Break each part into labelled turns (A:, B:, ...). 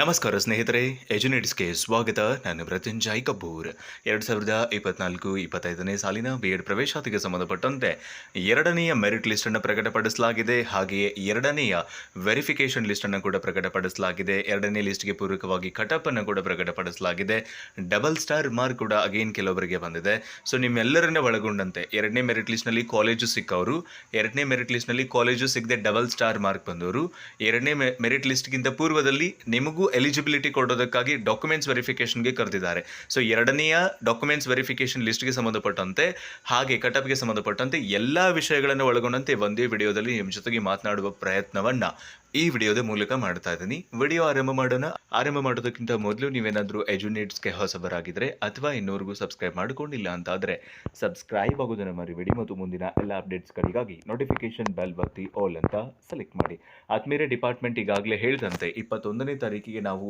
A: ನಮಸ್ಕಾರ ಸ್ನೇಹಿತರೆ ಎಜುನೇಟ್ಸ್ಗೆ ಸ್ವಾಗತ. ನಾನು ಮೃತ್ಯುಂಜಯ್ ಕಪೂರ್. ಎರಡು ಸಾವಿರದ ಇಪ್ಪತ್ನಾಲ್ಕು ಇಪ್ಪತ್ತೈದನೇ ಸಾಲಿನ ಬಿ ಎಡ್ ಪ್ರವೇಶಾತಿಗೆ ಸಂಬಂಧಪಟ್ಟಂತೆ ಎರಡನೆಯ ಮೆರಿಟ್ ಲಿಸ್ಟನ್ನು ಪ್ರಕಟಪಡಿಸಲಾಗಿದೆ. ಹಾಗೆಯೇ ಎರಡನೆಯ ವೆರಿಫಿಕೇಷನ್ ಲಿಸ್ಟನ್ನು ಕೂಡ ಪ್ರಕಟಪಡಿಸಲಾಗಿದೆ. ಎರಡನೇ ಲಿಸ್ಟ್ಗೆ ಪೂರಕವಾಗಿ ಕಟಪ್ ಅನ್ನು ಕೂಡ ಪ್ರಕಟಪಡಿಸಲಾಗಿದೆ. ಡಬಲ್ ಸ್ಟಾರ್ ಮಾರ್ಕ್ ಕೂಡ ಅಗೇನ್ ಕೆಲವರಿಗೆ ಬಂದಿದೆ. ಸೊ ನಿಮ್ಮೆಲ್ಲರನ್ನ ಒಳಗೊಂಡಂತೆ ಎರಡನೇ ಮೆರಿಟ್ ಲಿಸ್ಟ್ನಲ್ಲಿ ಕಾಲೇಜು ಸಿಕ್ಕವರು, ಎರಡನೇ ಮೆರಿಟ್ ಲಿಸ್ಟ್ನಲ್ಲಿ ಕಾಲೇಜು ಸಿಗದೆ ಡಬಲ್ ಸ್ಟಾರ್ ಮಾರ್ಕ್ ಬಂದವರು ಎರಡನೇ ಮೆರಿಟ್ ಲಿಸ್ಟ್ಗಿಂತ ಪೂರ್ವದಲ್ಲಿ ನಿಮಗೂ ಎಲಿಜಿಬಿಲಿಟಿ ಕೊಡೋದಕ್ಕಾಗಿ ಡಾಕ್ಯುಮೆಂಟ್ಸ್ ವೆರಿಫಿಕೇಶನ್ಗೆ ಕರೆದಿದ್ದಾರೆ. ಸೊ ಎರಡನೆಯ ಡಾಕ್ಯುಮೆಂಟ್ಸ್ ವೆರಿಫಿಕೇಶನ್ ಲಿಸ್ಟ್ಗೆ ಸಂಬಂಧಪಟ್ಟಂತೆ, ಹಾಗೆ ಕಟಪ್ಗೆ ಸಂಬಂಧಪಟ್ಟಂತೆ ಎಲ್ಲ ವಿಷಯಗಳನ್ನು ಒಳಗೊಂಡಂತೆ ಒಂದೇ ವಿಡಿಯೋದಲ್ಲಿ ನಿಮ್ಮ ಜೊತೆಗೆ ಮಾತನಾಡುವ ಪ್ರಯತ್ನವನ್ನ ಈ ವಿಡಿಯೋದ ಮೂಲಕ ಮಾಡ್ತಾ ಇದ್ದೀನಿ. ವಿಡಿಯೋ ಆರಂಭ ಮಾಡೋಣ. ಆರಂಭ ಮಾಡೋದಕ್ಕಿಂತ ಮೊದಲು ನೀವೇನಾದರೂ ಎಜುನೇಟ್ಸ್ಗೆ ಹೊಸಬರಾಗಿದ್ದರೆ ಅಥವಾ ಇನ್ನೂರಿಗೂ ಸಬ್ಸ್ಕ್ರೈಬ್ ಮಾಡಿಕೊಂಡಿಲ್ಲ ಅಂತಾದರೆ ಸಬ್ಸ್ಕ್ರೈಬ್ ಆಗೋದನ್ನು ಮರಿಬೇಡಿ ಮತ್ತು ಮುಂದಿನ ಎಲ್ಲ ಅಪ್ಡೇಟ್ಸ್ಗಳಿಗಾಗಿ ನೋಟಿಫಿಕೇಶನ್ ಬೆಲ್ ಒತ್ತಿ ಆಲ್ ಅಂತ ಸೆಲೆಕ್ಟ್ ಮಾಡಿ. ಆತ್ಮೀಯ ಡಿಪಾರ್ಟ್ಮೆಂಟ್ ಈಗಾಗಲೇ ಹೇಳಿದಂತೆ ಇಪ್ಪತ್ತೊಂದನೇ ತಾರೀಕಿಗೆ ನಾವು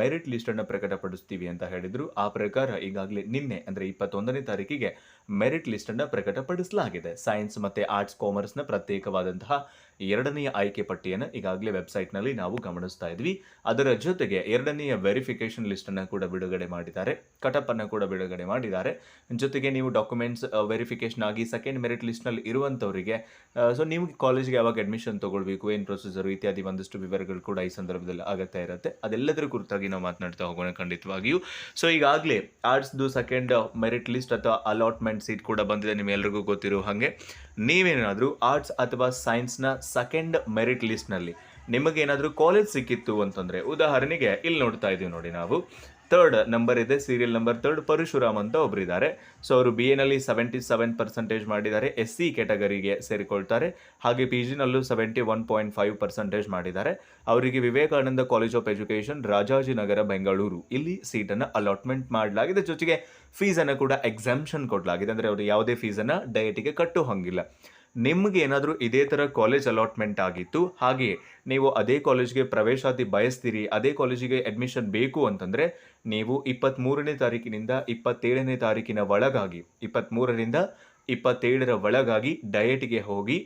A: ಮೆರಿಟ್ ಲಿಸ್ಟನ್ನು ಪ್ರಕಟಪಡಿಸ್ತೀವಿ ಅಂತ ಹೇಳಿದರು. ಆ ಪ್ರಕಾರ ಈಗಾಗಲೇ ನಿನ್ನೆ, ಅಂದರೆ ಇಪ್ಪತ್ತೊಂದನೇ ತಾರೀಕಿಗೆ ಮೆರಿಟ್ ಲಿಸ್ಟ್ ಅನ್ನು ಪ್ರಕಟಪಡಿಸಲಾಗಿದೆ. ಸೈನ್ಸ್ ಮತ್ತು ಆರ್ಟ್ಸ್ ಕಾಮರ್ಸ್ನ ಪ್ರತ್ಯೇಕವಾದಂತಹ ಎರಡನೆಯ ಆಯ್ಕೆ ಪಟ್ಟಿಯನ್ನು ಈಗಾಗಲೇ ವೆಬ್ಸೈಟ್ನಲ್ಲಿ ನಾವು ಗಮನಿಸ್ತಾ ಇದ್ವಿ. ಅದರ ಜೊತೆಗೆ ಎರಡನೆಯ ವೆರಿಫಿಕೇಶನ್ ಲಿಸ್ಟನ್ನು ಕೂಡ ಬಿಡುಗಡೆ ಮಾಡಿದ್ದಾರೆ. ಕಟಪ್ ಅನ್ನು ಕೂಡ ಬಿಡುಗಡೆ ಮಾಡಿದ್ದಾರೆ. ಜೊತೆಗೆ ನೀವು ಡಾಕ್ಯುಮೆಂಟ್ಸ್ ವೆರಿಫಿಕೇಷನ್ ಆಗಿ ಸೆಕೆಂಡ್ ಮೆರಿಟ್ ಲಿಸ್ಟ್ನಲ್ಲಿ ಇರುವಂಥವರಿಗೆ ಸೊ ನೀವು ಕಾಲೇಜ್ಗೆ ಯಾವಾಗ ಅಡ್ಮಿಷನ್ ತಗೊಳ್ಬೇಕು, ಏನು ಪ್ರೊಸೀಜರು ಇತ್ಯಾದಿ ಒಂದಷ್ಟು ವಿವರಗಳು ಕೂಡ ಈ ಸಂದರ್ಭದಲ್ಲಿ ಆಗುತ್ತಾ ಇರುತ್ತೆ. ಅದೆಲ್ಲದರ ಕುರಿತಾಗಿ ನಾವು ಮಾತನಾಡ್ತಾ ಹೋಗೋಣ ಖಂಡಿತವಾಗಿಯೂ. ಸೊ ಈಗಾಗಲೇ ಆರ್ಟ್ಸ್ದು ಸೆಕೆಂಡ್ ಮೆರಿಟ್ ಲಿಸ್ಟ್ ಅಥವಾ ಅಲಾಟ್ಮೆಂಟ್ ಸೀಟ್ ಕೂಡ ಬಂದಿದೆ ನಿಮ್ಮೆಲ್ಲರಿಗೂ ಗೊತ್ತಿರೋ ಹಾಗೆ. ನೀವೇನಾದರೂ ಆರ್ಟ್ಸ್ ಅಥವಾ ಸೈನ್ಸ್ನ ಸೆಕೆಂಡ್ ಮೆರಿಟ್ ಲಿಸ್ಟ್ನಲ್ಲಿ ನಿಮಗೇನಾದರೂ ಕಾಲೇಜ್ ಸಿಕ್ಕಿತ್ತು ಅಂತಂದರೆ, ಉದಾಹರಣೆಗೆ ಇಲ್ಲಿ ನೋಡ್ತಾ ಇದ್ದೀವಿ ನೋಡಿ ನಾವು. ತರ್ಡ್ ನಂಬರ್ ಇದೆ ಸೀರಿಯಲ್ ನಂಬರ್ ತರ್ಡ್ ಪರಶುರಾಮ್ ಅಂತ ಒಬ್ಬರಿದ್ದಾರೆ ಸೊ ಅವರು ಬಿ ಎನಲ್ಲಿ ಸೆವೆಂಟಿ ಸೆವೆನ್ ಪರ್ಸೆಂಟೇಜ್ ಮಾಡಿದ್ದಾರೆ ಎಸ್ ಸಿ ಕ್ಯಾಟಗರಿಗೆ ಸೇರಿಕೊಳ್ತಾರೆ. ಹಾಗೆ P ಜಿನಲ್ಲೂ seventy one point five percentage ಮಾಡಿದ್ದಾರೆ. ಅವರಿಗೆ Vivekananda college of education Rajajinagar, Bengaluru. ಇಲ್ಲಿ ಸೀಟನ್ನು ಅಲಾಟ್ಮೆಂಟ್ ಮಾಡಲಾಗಿದೆ. ಜೊತೆಗೆ ಫೀಸನ್ನು ಕೂಡ ಎಕ್ಸಾಮ್ಷನ್ ಕೊಡಲಾಗಿದೆ. ಅಂದರೆ ಅವರು ಯಾವುದೇ ಫೀಸನ್ನು ಡಯಟಿಗೆ ಕಟ್ಟೋ ಹಂಗಿಲ್ಲ ನಿಮ್ಗೆ ಏನಾದರೂ ಇದೇ ಥರ ಕಾಲೇಜ್ ಅಲಾಟ್ಮೆಂಟ್ ಆಗಿತ್ತು, ಹಾಗೆಯೇ ನೀವು ಅದೇ ಕಾಲೇಜ್ಗೆ ಪ್ರವೇಶಾತಿ ಬಯಸ್ತೀರಿ, ಅದೇ ಕಾಲೇಜಿಗೆ ಅಡ್ಮಿಷನ್ ಬೇಕು ಅಂತಂದರೆ ನೀವು ಇಪ್ಪತ್ತ್ಮೂರನೇ ತಾರೀಕಿನಿಂದ ಇಪ್ಪತ್ತೇಳನೇ ತಾರೀಕಿನ ಒಳಗಾಗಿ ಇಪ್ಪತ್ತ್ಮೂರರಿಂದ ಇಪ್ಪತ್ತೇಳರ ಒಳಗಾಗಿ ಡಯಟಿಗೆ ಹೋಗಿ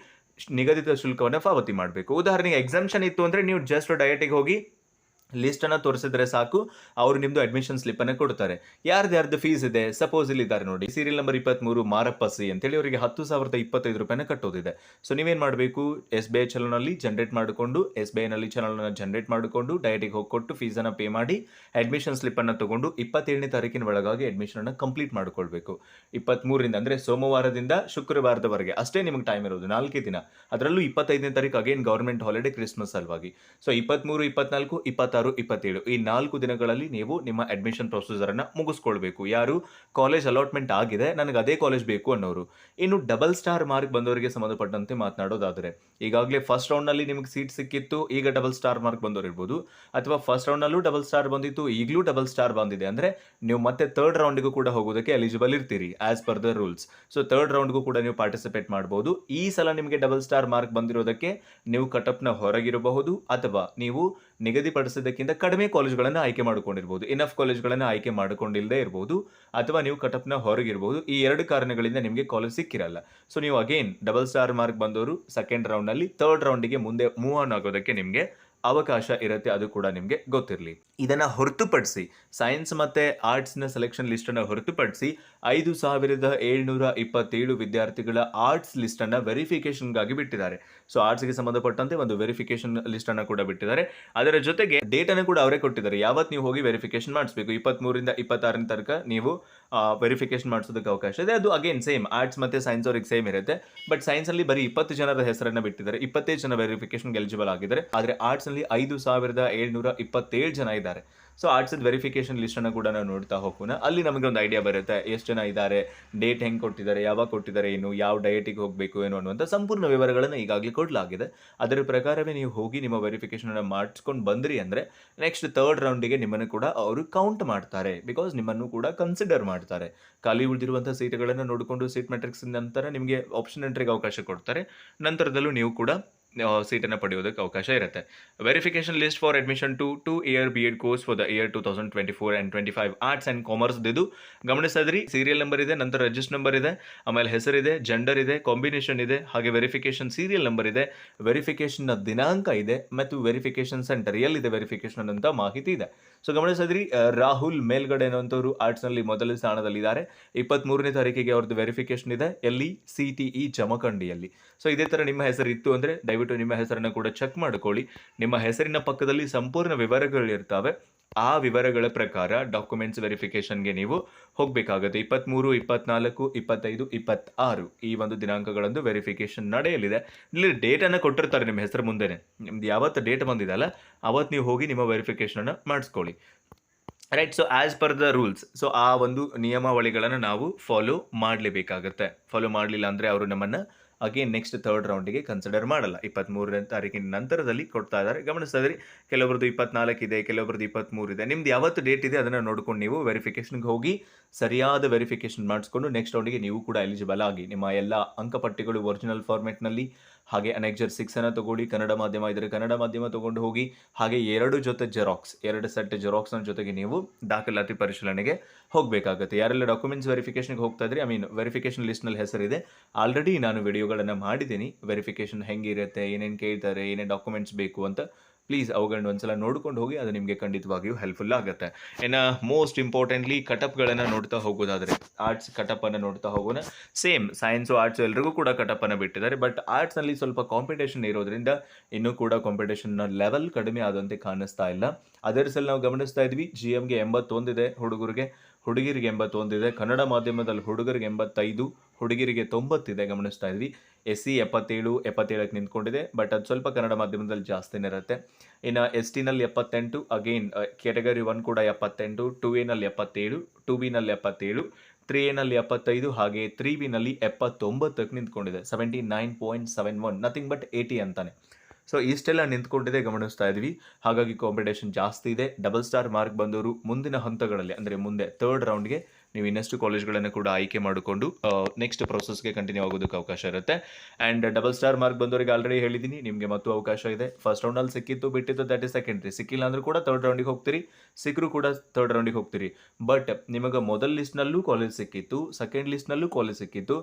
A: ನಿಗದಿತ ಶುಲ್ಕವನ್ನು ಪಾವತಿ ಮಾಡಬೇಕು. ಉದಾಹರಣೆಗೆ ಎಕ್ಸಾಮ್ಷನ್ ಇತ್ತು ಅಂದರೆ ನೀವು ಜಸ್ಟ್ ಡಯಟಿಗೆ ಹೋಗಿ ಲಿಸ್ಟನ್ನು ತೋರಿಸಿದ್ರೆ ಸಾಕು. ಅವರು ನಿಮ್ಮದು ಅಡ್ಮಿಷನ್ ಸ್ಲಿಪ್ಪನ್ನು ಕೊಡ್ತಾರೆ. ಯಾರ್ದು ಯಾರ್ದು ಫೀಸ್ ಇದೆ? ಸಪೋಸ್ ಇಲ್ಲಿ ಇದ್ದಾರೆ ನೋಡಿ. ಸೀರಿಯಲ್ ನಂಬರ್ ಇಪ್ಪತ್ತ್ಮೂರು ಮಾರಪ್ಪ ಸಿ ಅಂತೇಳಿ ಅವರಿಗೆ ಹತ್ತು ಸಾವಿರದ ಇಪ್ಪತ್ತೈದು ರೂಪಾಯಿನ ಕಟ್ಟೋದಿದೆ. ಸೊ ನೀವೇನು ಮಾಡಬೇಕು? ಎಸ್ ಬಿ ಐ ಚಲನಲ್ಲಿ ಜನರೇಟ್ ಮಾಡಿಕೊಂಡು ಎಸ್ ಬಿ ಐನಲ್ಲಿ ಚಾನಲ್ನ ಜನರೇಟ್ ಮಾಡಿಕೊಂಡು ಡೈರೆಕ್ಟ್ ಹೋಗಿ ಕೊಟ್ಟು ಫೀಸನ್ನು ಪೇ ಮಾಡಿ ಅಡ್ಮಿಷನ್ ಸ್ಲಿಪ್ಪನ್ನು ತಗೊಂಡು ಇಪ್ಪತ್ತೇಳನೇ ತಾರೀಕಿನ ಒಳಗಾಗಿ ಅಡ್ಮಿಷನನ್ನು ಕಂಪ್ಲೀಟ್ ಮಾಡಿಕೊಳ್ಬೇಕು. ಇಪ್ಪತ್ತ್ಮೂರಿಂದ ಅಂದರೆ ಸೋಮವಾರದಿಂದ ಶುಕ್ರವಾರದವರೆಗೆ. ಅಷ್ಟೇ ನಿಮಗೆ ಟೈಮ್ ಇರೋದು, ನಾಲ್ಕೇ ದಿನ. ಅದರಲ್ಲೂ ಇಪ್ಪತ್ತೈದನೇ ತಾರೀಕು ಅಗೇನ್ ಗೌರ್ಮೆಂಟ್ ಹಾಲಿಡೇ ಕ್ರಿಸ್ಮಸ್ ಸಲುವಾಗಿ ಸೊ ಇಪ್ಪತ್ತ್ಮೂರು ಇಪ್ಪತ್ನಾಲ್ಕು, ಇಪ್ಪತ್ತಾರು ಇಪ್ಪತ್ತೇಳು. ಈ ನಾಲ್ಕು ದಿನಗಳಲ್ಲಿ ನೀವು ನಿಮ್ಮ ಅಡ್ಮಿಷನ್ ಪ್ರೊಸೀಜರನ್ನು ಮುಗಿಸ್ಕೊಳ್ಬೇಕು. ಯಾರು? ಕಾಲೇಜ್ ಅಲಾಟ್ಮೆಂಟ್ ಆಗಿದೆ, ನನಗೆ ಅದೇ ಕಾಲೇಜ್ ಬೇಕು ಅನ್ನೋರು. ಇನ್ನು ಡಬಲ್ ಸ್ಟಾರ್ ಮಾರ್ಕ್ ಬಂದವರಿಗೆ ಸಂಬಂಧಪಟ್ಟಂತೆ ಮಾತನಾಡೋದಾದರೆ, ಈಗಾಗಲೇ ಫಸ್ಟ್ ರೌಂಡ್ನಲ್ಲಿ ನಿಮಗೆ ಸೀಟ್ ಸಿಕ್ಕಿತ್ತು, ಈಗ ಡಬಲ್ ಸ್ಟಾರ್ ಮಾರ್ಕ್ ಬಂದವರು ಇರ್ಬೋದು. ಅಥವಾ ಫಸ್ಟ್ ರೌಂಡ್ನಲ್ಲೂ ಡಬಲ್ ಸ್ಟಾರ್ ಬಂದಿತ್ತು, ಈಗಲೂ ಡಬಲ್ ಸ್ಟಾರ್ ಬಂದಿದೆ ಅಂದರೆ, ನೀವು ಮತ್ತೆ ಥರ್ಡ್ ರೌಂಡ್ಗೂ ಕೂಡ ಹೋಗೋದಕ್ಕೆ ಎಲಿಜಿಬಲ್ ಇರ್ತೀರಿ as per the rules so third ರೌಂಡ್ಗೂ ಕೂಡ ನೀವು ಪಾರ್ಟಿಸಿಪೇಟ್ ಮಾಡ್ಬೋದು. ಈ ಸಲ ನಿಮಗೆ ಡಬಲ್ ಸ್ಟಾರ್ ಮಾರ್ಕ್ ಬಂದಿರೋದಕ್ಕೆ ನೀವು ಕಟಪ್ನ ಹೊರಗಿರಬಹುದು, ಅಥವಾ ನೀವು ನಿಗದಿಪಡಿಸಿದ್ದಕ್ಕಿಂತ ಕಡಿಮೆ ಕಾಲೇಜುಗಳನ್ನು ಆಯ್ಕೆ ಮಾಡಿಕೊಂಡಿರ್ಬೋದು. ಇನಫ್ ಕಾಲೇಜ್ಗಳನ್ನು ಆಯ್ಕೆ ಮಾಡಿಕೊಂಡಿಲ್ಲದೆ ಇರ್ಬೋದು ಅಥವಾ ನೀವು ಕಟಪ್ನ ಹೊರಗಿರ್ಬೋದು. ಈ ಎರಡು ಕಾರಣಗಳಿಂದ ನಿಮಗೆ ಕಾಲೇಜ್ ಸಿಕ್ಕಿರಲ್ಲ. ಸೊ ನೀವು ಅಗೇನ್ ಡಬಲ್ ಸ್ಟಾರ್ ಮಾರ್ಕ್ ಬಂದವರು ಸೆಕೆಂಡ್ ರೌಂಡ್ನಲ್ಲಿ ಥರ್ಡ್ ರೌಂಡಿಗೆ ಮುಂದೆ ಮೂವ್ ಆನ್ ಆಗೋದಕ್ಕೆ ನಿಮಗೆ ಅವಕಾಶ ಇರುತ್ತೆ ಅದು ಕೂಡ ನಿಮಗೆ ಗೊತ್ತಿರಲಿ. ಇದನ್ನು ಹೊರತುಪಡಿಸಿ ಸೈನ್ಸ್ ಮತ್ತು ಆರ್ಟ್ಸ್ನ ಸೆಲೆಕ್ಷನ್ ಲಿಸ್ಟನ್ನು ಹೊರತುಪಡಿಸಿ, ಐದು ಸಾವಿರದ ಏಳ್ನೂರ ಇಪ್ಪತ್ತೇಳು ವಿದ್ಯಾರ್ಥಿಗಳ ಆರ್ಟ್ಸ್ ಲಿಸ್ಟನ್ನು ವೆರಿಫಿಕೇಷನ್ಗಾಗಿ ಬಿಟ್ಟಿದ್ದಾರೆ. ಸೊ ಆರ್ಟ್ಸ್ಗೆ ಸಂಬಂಧಪಟ್ಟಂತೆ ಒಂದು ವೆರಿಫಿಕೇಷನ್ ಲಿಸ್ಟನ್ನು ಕೂಡ ಬಿಟ್ಟಿದ್ದಾರೆ. ಅದರ ಜೊತೆಗೆ ಡೇಟನ್ನು ಕೂಡ ಅವರೇ ಕೊಟ್ಟಿದ್ದಾರೆ. ಯಾವತ್ತು ನೀವು ಹೋಗಿ ವೆರಿಫಿಕೇಷನ್ ಮಾಡಿಸ್ಬೇಕು? ಇಪ್ಪತ್ತ್ಮೂರಿಂದ ಇಪ್ಪತ್ತಾರನೇ ತನಕ ನೀವು ವೆರಿಫಿಕೇಷನ್ ಮಾಡಿಸೋದಕ್ಕೆ ಅವಕಾಶ ಇದೆ. ಅದು ಅಗೇನ್ ಸೇಮ್ ಆರ್ಟ್ಸ್ ಮತ್ತು ಸೈನ್ಸ್ ಅವ್ರಿಗೆ ಸೇಮ್ ಇರುತ್ತೆ. ಬಟ್ ಸೈನ್ಸಲ್ಲಿ ಬರೀ ಇಪ್ಪತ್ತು ಜನರ ಹೆಸರನ್ನು ಬಿಟ್ಟಿದ್ದಾರೆ. ಇಪ್ಪತ್ತೈದು ಜನ ವೆರಿಫಿಕೇಶನ್ಗೆ ಎಲಿಜಿಬಲ್ ಆಗಿದ್ದಾರೆ. ಆದರೆ ಆರ್ಟ್ಸ್ನಲ್ಲಿ ಐದು ಸಾವಿರದ ಏಳ್ನೂರ ಇಪ್ಪತ್ತೇಳು ಜನ ಇದ್ದಾರೆ. ಸೊ ಆರ್ಟ್ಸ್ ವೆರಿಫಿಕೇಷನ್ ಲಿಸ್ಟನ್ನು ಕೂಡ ನಾವು ನೋಡ್ತಾ ಹೋಗೋಣ ಅಲ್ಲಿ ನಮಗೆ ಒಂದು ಐಡಿಯಾ ಬರುತ್ತೆ. ಎಷ್ಟು ಜನ ಇದ್ದಾರೆ ಡೇಟ್ ಹೆಂಗೆ ಕೊಟ್ಟಿದ್ದಾರೆ, ಯಾವಾಗ ಕೊಟ್ಟಿದ್ದಾರೆ, ಏನು, ಯಾವ ಡಯಟಿಗೆ ಹೋಗಬೇಕು, ಏನು ಅನ್ನುವಂಥ ಸಂಪೂರ್ಣ ವಿವರಗಳನ್ನು ಈಗಾಗಲೇ ಕೊಡಲಾಗಿದೆ. ಅದರ ಪ್ರಕಾರವೇ ನೀವು ಹೋಗಿ ನಿಮ್ಮ ವೆರಿಫಿಕೇಷನನ್ನು ಮಾಡಿಸ್ಕೊಂಡು ಬಂದ್ರಿ ಅಂದರೆ ನೆಕ್ಸ್ಟ್ ತರ್ಡ್ ರೌಂಡಿಗೆ ನಿಮ್ಮನ್ನು ಕೂಡ ಅವರು ಕೌಂಟ್ ಮಾಡ್ತಾರೆ. ಬಿಕಾಸ್ ನಿಮ್ಮನ್ನು ಕೂಡ ಕನ್ಸಿಡರ್ ಮಾಡ್ತಾರೆ. ಖಾಲಿ ಉಳಿದಿರುವಂಥ ಸೀಟ್ಗಳನ್ನು ನೋಡಿಕೊಂಡು ಸೀಟ್ ಮೆಟ್ರಿಕ್ಸ್ ನಂತರ ನಿಮಗೆ ಆಪ್ಷನ್ ಎಂಟ್ರಿಗೆ ಅವಕಾಶ ಕೊಡ್ತಾರೆ. ನಂತರದಲ್ಲೂ ನೀವು ಕೂಡ ಸೀಟನ್ನು ಪಡೆಯೋದಕ್ಕೆ ಅವಕಾಶ ಇರುತ್ತೆ. Verification list for admission to two year B Ed course for the year two thousand twenty four and twenty five arts and commerce ಇದು. ಗಮನಿಸಿದ್ರಿ ಸೀರಿಯಲ್ ನಂಬರ್ ಇದೆ, ನಂತರ ರಿಜಿಸ್ಟರ್ ನಂಬರ್ ಇದೆ, ಆಮೇಲೆ ಹೆಸರಿದೆ ಜೆಂಡರ್ ಇದೆ ಕಾಂಬಿನೇಷನ್ ಇದೆ, ಹಾಗೆ ವೆರಿಫಿಕೇಶನ್ ಸೀರಿಯಲ್ ನಂಬರ್ ಇದೆ ವೆರಿಫಿಕೇಶನ್ನ ದಿನಾಂಕ ಇದೆ, ಮತ್ತು ವೆರಿಫಿಕೇಶನ್ ಸೆಂಟರ್ ಎಲ್ಲಿದೆ ವೆರಿಫಿಕೇಶನ್ ಅಂತ ಮಾಹಿತಿ ಇದೆ. ಸೊ ಗಮನಿಸಿದ್ರಿ ರಾಹುಲ್ ಮೇಲ್ಗಡೆ ಅನ್ನುವಂಥವ್ರು ಆರ್ಟ್ಸ್ನಲ್ಲಿ ಮೊದಲ ಸ್ಥಾನದಲ್ಲಿದ್ದಾರೆ. ಇಪ್ಪತ್ತ್ಮೂರನೇ ತಾರೀಕಿಗೆ ಅವ್ರದ್ದು ವೆರಿಫಿಕೇಶನ್ ಇದೆ, ಎಲ್ಲಿ? ಸಿ ಟಿ ಇ ಜಮಖಂಡಿಯಲ್ಲಿ. ಸೊ ಇದೇ ಥರ ನಿಮ್ಮ ಹೆಸರು ಇತ್ತು ಅಂದರೆ ದಯವಿಟ್ಟು ನಿಮ್ಮ ಹೆಸರನ್ನು ಕೂಡ ಚೆಕ್ ಮಾಡ್ಕೊಳ್ಳಿ. ನಿಮ್ಮ ಹೆಸರಿನ ಪಕ್ಕದಲ್ಲಿ ಸಂಪೂರ್ಣ ವಿವರಗಳಿರ್ತವೆ. ಆ ವಿವರಗಳ ಪ್ರಕಾರ ಡಾಕ್ಯುಮೆಂಟ್ಸ್ ವೆರಿಫಿಕೇಷನ್ಗೆ ನೀವು ಹೋಗಬೇಕಾಗುತ್ತೆ. ಇಪ್ಪತ್ತ್ಮೂರು ಇಪ್ಪತ್ನಾಲ್ಕು, ಇಪ್ಪತ್ತೈದು, ಇಪ್ಪತ್ತಾರು ಈ ಒಂದು ದಿನಾಂಕಗಳಂದು ವೆರಿಫಿಕೇಷನ್ ನಡೆಯಲಿದೆ. ಇಲ್ಲಿ ಡೇಟನ್ನು ಕೊಟ್ಟಿರ್ತಾರೆ ನಿಮ್ಮ ಹೆಸರು ಮುಂದೆನೆ. ನಿಮ್ದು ಯಾವತ್ತು ಡೇಟ್ ಬಂದಿದೆ ಅಲ್ಲ, ಅವತ್ತು ನೀವು ಹೋಗಿ ನಿಮ್ಮ ವೆರಿಫಿಕೇಷನನ್ನು ಮಾಡಿಸ್ಕೊಳ್ಳಿ. Right so as per the rules so ಆ ಒಂದು ನಿಯಮಾವಳಿಗಳನ್ನು ನಾವು ಫಾಲೋ ಮಾಡಲೇಬೇಕಾಗತ್ತೆ. ಫಾಲೋ ಮಾಡಲಿಲ್ಲ ಅಂದರೆ ಅವರು ನಮ್ಮನ್ನು ಅಗೇನ್ ನೆಕ್ಸ್ಟ್ ಥರ್ಡ್ ರೌಂಡಿಗೆ ಕನ್ಸಿಡರ್ ಮಾಡಲ್ಲ. ಇಪ್ಪತ್ತ್ಮೂರನೇ ತಾರೀಕಿನ ನಂತರದಲ್ಲಿ ಕೊಡ್ತಾ ಇದ್ದಾರೆ. ಗಮನಿಸ್ತಾ ಇದ್ರಿ ಕೆಲವರದ್ದು ಇಪ್ಪತ್ನಾಲ್ಕು ಇದೆ, ಕೆಲವೊಬ್ರದ್ದು ಇಪ್ಪತ್ತ್ಮೂರು ಇದೆ. ನಿಮ್ದು ಯಾವತ್ತು ಡೇಟ್ ಇದೆ ಅದನ್ನು ನೋಡ್ಕೊಂಡು ನೀವು ವೆರಿಫಿಕೇಷನ್ಗೆ ಹೋಗಿ ಸರಿಯಾದ ವೆರಿಫಿಕೇಷನ್ ಮಾಡಿಸ್ಕೊಂಡು ನೆಕ್ಸ್ಟ್ ರೌಂಡಿಗೆ ನೀವು ಕೂಡ ಎಲಿಜಿಬಲ್ ಆಗಿ ನಿಮ್ಮ ಎಲ್ಲ ಅಂಕಪಟ್ಟಿಗಳು ಒರಿಜಿನಲ್ ಫಾರ್ಮೆಟ್ನಲ್ಲಿ ಹಾಗೆ ಅನೆಕ್ಜರ್ ಸಿಕ್ಸ್ ಅನ್ನು ತಗೊಳ್ಳಿ ಕನ್ನಡ ಮಾಧ್ಯಮ ಇದ್ದರೆ. ಕನ್ನಡ ಮಾಧ್ಯಮ ತಗೊಂಡು ಹೋಗಿ ಹಾಗೆ ಎರಡು ಜೊತೆ ಜೆರಾಕ್ಸ್ ಎರಡು ಸೆಟ್ ಜೆರಾಕ್ಸ್ನ ಜೊತೆಗೆ ನೀವು ದಾಖಲಾತಿ ಪರಿಶೀಲನೆಗೆ ಹೋಗಬೇಕಾಗುತ್ತೆ. ಯಾರೆಲ್ಲ ಡಾಕ್ಯುಮೆಂಟ್ಸ್ ವೆರಿಫಿಕೇಶನ್ಗೆ ಹೋಗ್ತಾ ಇದ್ರಿ ಐ ಮೀನ್ ವೆರಿಫಿಕೇಷನ್ ಲಿಸ್ಟ್ನಲ್ಲಿ ಹೆಸರಿದೆ. ಆಲ್ರೆಡಿ ನಾನು ವಿಡಿಯೋಗಳನ್ನು ಮಾಡಿದ್ದೀನಿ. ವೆರಿಫಿಕೇಶನ್ ಹೆಂಗಿರುತ್ತೆ, ಏನೇನು ಕೇಳ್ತಾರೆ, ಏನೇನು ಡಾಕ್ಯುಮೆಂಟ್ಸ್ ಬೇಕು ಅಂತ ಪ್ಲೀಸ್ ಅವುಗಳನ್ನ ಒಂದ್ಸಲ ನೋಡ್ಕೊಂಡು ಹೋಗಿ, ಅದು ನಿಮಗೆ ಖಂಡಿತವಾಗಿಯೂ ಹೆಲ್ಪ್ಫುಲ್ ಆಗುತ್ತೆ. ಇನ್ನು ಮೋಸ್ಟ್ ಇಂಪಾರ್ಟೆಂಟ್ಲಿ ಕಟಪ್ಗಳನ್ನು ನೋಡ್ತಾ ಹೋಗೋದಾದರೆ ಆರ್ಟ್ಸ್ ಕಟಪನ್ನು ನೋಡ್ತಾ ಹೋಗೋಣ. ಸೇಮ್ ಸೈನ್ಸು ಆರ್ಟ್ಸು ಎಲ್ರಿಗೂ ಕೂಡ ಕಟಪನ್ನು ಬಿಟ್ಟಿದ್ದಾರೆ ಬಟ್ ಆರ್ಟ್ಸ್ನಲ್ಲಿ ಸ್ವಲ್ಪ ಕಾಂಪಿಟೇಷನ್ ಇರೋದ್ರಿಂದ ಇನ್ನೂ ಕೂಡ ಕಾಂಪಿಟೇಷನ್ನ ಲೆವೆಲ್ ಕಡಿಮೆ ಆದಂತೆ ಕಾಣಿಸ್ತಾ ಇಲ್ಲ. ಅದರ್ಸಲ್ಲಿ ನಾವು ಗಮನಿಸ್ತಾ ಇದ್ವಿ ಜಿ ಎಮ್ಗೆ ಎಂಬತ್ತೊಂದಿದೆ ಹುಡುಗರಿಗೆ. ಹುಡುಗಿರಿಗೆ ಎಂಬತ್ತೊಂದಿದೆ, ಕನ್ನಡ ಮಾಧ್ಯಮದಲ್ಲಿ ಹುಡುಗರಿಗೆ ಎಂಬತ್ತೈದು, ಹುಡುಗಿರಿಗೆ ತೊಂಬತ್ತಿದೆ ಗಮನಿಸ್ತಾ ಇದ್ವಿ. ಎಸ್ ಸಿ ಎಪ್ಪತ್ತೇಳು, ಎಪ್ಪತ್ತೇಳಕ್ಕೆ ನಿಂತ್ಕೊಂಡಿದೆ ಬಟ್ ಅದು ಸ್ವಲ್ಪ ಕನ್ನಡ ಮಾಧ್ಯಮದಲ್ಲಿ ಜಾಸ್ತಿನೇ ಇರುತ್ತೆ. ಇನ್ನು ಎಸ್ ಟಿನಲ್ಲಿ ಎಪ್ಪತ್ತೆಂಟು ಅಗೇನ್ ಕ್ಯಾಟಗರಿ ಒನ್ ಕೂಡ ಎಪ್ಪತ್ತೆಂಟು ಟು ಎನಲ್ಲಿ ಎಪ್ಪತ್ತೇಳು ಟು ಬಿನಲ್ಲಿ ಎಪ್ಪತ್ತೇಳು ತ್ರೀ ಎನಲ್ಲಿ ಎಪ್ಪತ್ತೈದು ಹಾಗೆ ತ್ರೀ ಬಿನಲ್ಲಿ ಎಪ್ಪತ್ತೊಂಬತ್ತಕ್ಕೆ ನಿಂತ್ಕೊಂಡಿದೆ. Seventy nine point seven one nothing but eighty ಅಂತಾನೆ. ಸೊ ಇಷ್ಟೆಲ್ಲ ನಿಂತ್ಕೊಂಡಿದೆ ಗಮನಿಸ್ತಾ ಇದ್ವಿ. ಹಾಗಾಗಿ ಕಾಂಪಿಟೇಷನ್ ಜಾಸ್ತಿ ಇದೆ. ಡಬಲ್ ಸ್ಟಾರ್ ಮಾರ್ಕ್ ಬಂದವರು ಮುಂದಿನ ಹಂತಗಳಲ್ಲಿ, ಅಂದರೆ ಮುಂದೆ ಥರ್ಡ್ ರೌಂಡ್ಗೆ ನೀವು ಇನ್ನಷ್ಟು ಕಾಲೇಜ್ಗಳನ್ನು ಕೂಡ ಆಯ್ಕೆ ಮಾಡಿಕೊಂಡು ನೆಕ್ಸ್ಟ್ ಪ್ರೊಸೆಸ್ಗೆ ಕಂಟಿನ್ಯೂ ಆಗೋದಕ್ಕೆ ಅವಕಾಶ ಇರುತ್ತೆ. ಆ್ಯಂಡ್ ಡಬಲ್ ಸ್ಟಾರ್ ಮಾರ್ಕ್ ಬಂದವರಿಗೆ ಆಲ್ರೆಡಿ ಹೇಳಿದ್ದೀನಿ ನಿಮಗೆ ಮತ್ತು ಅವಕಾಶ ಇದೆ. ಫಸ್ಟ್ ರೌಂಡಲ್ಲಿ ಸಿಕ್ಕಿತ್ತು ಬಿಟ್ಟಿದ್ದು ದಟ್ ಇಸ್ ಸೆಕೆಂಡ್ರಿ ಸಿಕ್ಕಿಲ್ಲ ಅಂದರೂ ಕೂಡ ಥರ್ಡ್ ರೌಂಡಿಗೆ ಹೋಗ್ತೀರಿ. ಸಿಕ್ಕರೂ ಕೂಡ ಥರ್ಡ್ ರೌಂಡಿಗೆ ಹೋಗ್ತೀರಿ. ಬಟ್ ನಿಮಗೆ ಮೊದಲ ಲಿಸ್ಟ್ನಲ್ಲೂ ಕಾಲೇಜ್ ಸಿಕ್ಕಿತ್ತು ಸೆಕೆಂಡ್ ಲಿಸ್ಟ್ನಲ್ಲೂ ಕಾಲೇಜ್ ಸಿಕ್ಕಿತ್ತು.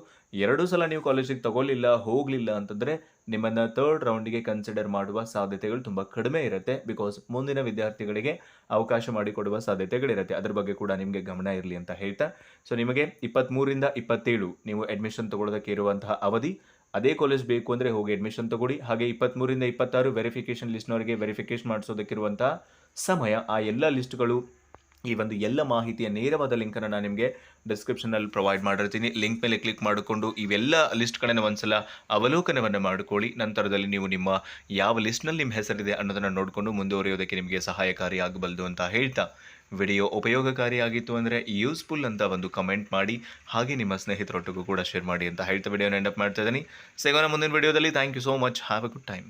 A: ಎರಡು ಸಲ ನೀವು ಕಾಲೇಜಿಗೆ ತಗೊಳ್ಳಿಲ್ಲ, ಹೋಗಲಿಲ್ಲ ಅಂತಂದರೆ ನಿಮ್ಮನ್ನು ಥರ್ಡ್ ರೌಂಡಿಗೆ ಕನ್ಸಿಡರ್ ಮಾಡುವ ಸಾಧ್ಯತೆಗಳು ತುಂಬ ಕಡಿಮೆ ಇರುತ್ತೆ ಬಿಕಾಸ್ ಮುಂದಿನ ವಿದ್ಯಾರ್ಥಿಗಳಿಗೆ ಅವಕಾಶ ಮಾಡಿಕೊಡುವ ಸಾಧ್ಯತೆಗಳಿರುತ್ತೆ. ಅದ್ರ ಬಗ್ಗೆ ಕೂಡ ನಿಮಗೆ ಗಮನ ಇರಲಿ ಅಂತ ಹೇಳ್ತಾ. ಸೊ ನಿಮಗೆ ಇಪ್ಪತ್ತ್ಮೂರಿಂದ ಇಪ್ಪತ್ತೇಳು ನೀವು ಅಡ್ಮಿಷನ್ ತಗೊಳ್ಳೋದಕ್ಕೆ ಇರುವಂತಹ ಅವಧಿ, ಅದೇ ಕಾಲೇಜ್ ಬೇಕು ಅಂದರೆ ಹೋಗಿ ಅಡ್ಮಿಷನ್ ತಗೊಳ್ಳಿ. ಹಾಗೆ ಇಪ್ಪತ್ತ್ಮೂರಿಂದ ಇಪ್ಪತ್ತಾರು ವೆರಿಫಿಕೇಷನ್ ಲಿಸ್ಟ್ನವರಿಗೆ ವೆರಿಫಿಕೇಷನ್ ಮಾಡಿಸೋದಕ್ಕಿರುವಂತಹ ಸಮಯ, ಆ ಎಲ್ಲ ಲಿಸ್ಟ್ಗಳು ಈ ಒಂದು ಎಲ್ಲ ಮಾಹಿತಿಯ ನೇರವಾದ ಲಿಂಕನ್ನು ನಾನು ನಿಮಗೆ ಡಿಸ್ಕ್ರಿಪ್ಷನಲ್ಲಿ ಪ್ರೊವೈಡ್ ಮಾಡಿರ್ತೀನಿ. ಲಿಂಕ್ ಮೇಲೆ ಕ್ಲಿಕ್ ಮಾಡಿಕೊಂಡು ಇವೆಲ್ಲ ಲಿಸ್ಟ್ಗಳನ್ನು ಒಂದ್ಸಲ ಅವಲೋಕನವನ್ನು ಮಾಡಿಕೊಳ್ಳಿ. ನಂತರದಲ್ಲಿ ನೀವು ನಿಮ್ಮ ಯಾವ ಲಿಸ್ಟ್ನಲ್ಲಿ ನಿಮ್ಮ ಹೆಸರಿದೆ ಅನ್ನೋದನ್ನು ನೋಡಿಕೊಂಡು ಮುಂದುವರಿಯೋದಕ್ಕೆ ನಿಮಗೆ ಸಹಾಯಕಾರಿಯಾಗಬಲ್ಲದು ಅಂತ ಹೇಳ್ತಾ. ವಿಡಿಯೋ ಉಪಯೋಗಕಾರಿಯಾಗಿತ್ತು ಅಂದರೆ ಯೂಸ್ಫುಲ್ ಅಂತ ಒಂದು ಕಮೆಂಟ್ ಮಾಡಿ, ಹಾಗೆ ನಿಮ್ಮ ಸ್ನೇಹಿತರೊಟ್ಟಿಗೂ ಕೂಡ ಶೇರ್ ಮಾಡಿ ಅಂತ ಹೇಳ್ತಾ ವಿಡಿಯೋನ ಎಂಡಪ್ ಮಾಡ್ತಾ ಇದ್ದೀನಿ. ಸಿಗೋಣ ಮುಂದಿನ ವಿಡಿಯೋದಲ್ಲಿ. Thank you so much have a good time